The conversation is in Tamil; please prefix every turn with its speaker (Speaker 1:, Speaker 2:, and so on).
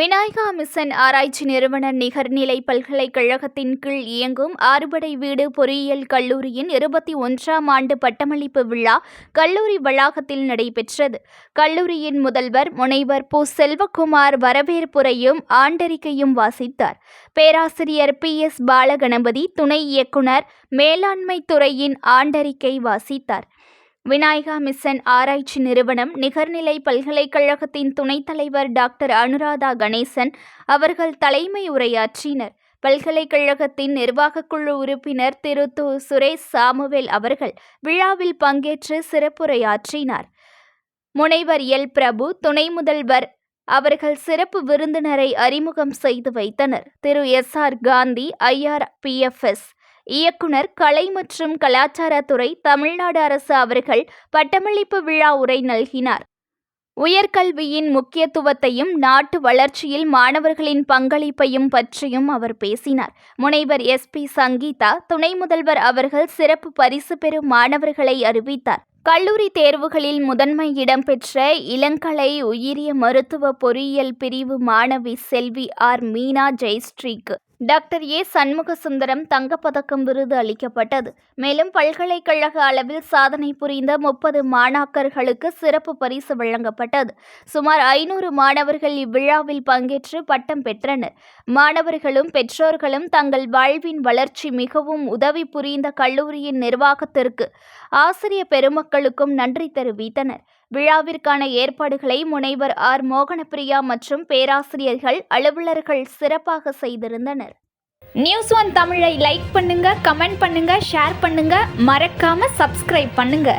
Speaker 1: விநாயகா மிஷன் ஆராய்ச்சி நிறுவன நிகர்நிலை பல்கலைக்கழகத்தின் கீழ் இயங்கும் ஆறுபடை வீடு பொறியியல் கல்லூரியின் இருபத்தி ஒன்றாம் ஆண்டு பட்டமளிப்பு விழா கல்லூரி வளாகத்தில் நடைபெற்றது. கல்லூரியின் முதல்வர் முனைவர் பு. செல்வகுமார் வரவேற்புரையும் ஆண்டறிக்கையும் வாசித்தார். பேராசிரியர் பி. எஸ். பாலகணபதி துணை இயக்குனர் மேலாண்மை துறையின் ஆண்டறிக்கை வாசித்தார். விநாயகா மிஷன் ஆராய்ச்சி நிறுவனம் நிகர்நிலை பல்கலைக்கழகத்தின் துணைத் தலைவர் டாக்டர் அனுராதா கணேசன் அவர்கள் தலைமை உரையாற்றினர். பல்கலைக்கழகத்தின் நிர்வாகக் குழு உறுப்பினர் திரு. து. சுரேஷ் சாமுவேல் அவர்கள் விழாவில் பங்கேற்று சிறப்புரையாற்றினார். முனைவர் எல். பிரபு துணை முதல்வர் அவர்கள் சிறப்பு விருந்தினரை அறிமுகம் செய்து வைத்தனர். திரு. எஸ். ஆர். காந்தி ஐஆர்பிஎஃப்எஸ் இயக்குனர் கலை மற்றும் கலாச்சாரத்துறை தமிழ்நாடு அரசு அவர்கள் பட்டமளிப்பு விழா உரை நல்கினார். உயர்கல்வியின் முக்கியத்துவத்தையும் நாட்டு வளர்ச்சியில் மாணவர்களின் பங்களிப்பையும் பற்றியும் அவர் பேசினார். முனைவர் எஸ். பி. சங்கீதா துணை முதல்வர் அவர்கள் சிறப்பு பரிசு பெறும் மாணவர்களை அறிவித்தார். கல்லூரி தேர்வுகளில் முதன்மை இடம்பெற்ற இளங்கலை உயிரிய மருத்துவ பொறியியல் பிரிவு மாணவி செல்வி ஆர். மீனா ஜெயஸ்ரீக்கு டாக்டர் ஏ. சண்முகசுந்தரம் தங்கப்பதக்கம் விருது அளிக்கப்பட்டது. மேலும் பல்கலைக்கழக அளவில் சாதனை புரிந்த முப்பது மாணாக்கர்களுக்கு சிறப்பு பரிசு வழங்கப்பட்டது. சுமார் ஐநூறு மாணவர்கள் இவ்விழாவில் பங்கேற்று பட்டம் பெற்றனர். மாணவர்களும் பெற்றோர்களும் தங்கள் வாழ்வின் வளர்ச்சி மிகவும் உதவி புரிந்த கல்லூரியின் நிர்வாகத்திற்கு ஆசிரிய பெருமக்களுக்கும் நன்றி தெரிவித்தனர். விழாவிற்கான ஏற்பாடுகளை முனைவர் ஆர். மோகனப்பிரியா மற்றும் பேராசிரியர்கள் அலுவலர்கள் சிறப்பாக செய்திருந்தனர். நியூஸ் ஒன் தமிழை லைக் பண்ணுங்க கமெண்ட் பண்ணுங்க ஷேர் பண்ணுங்க. மறக்காம சப்ஸ்கிரைப் பண்ணுங்க.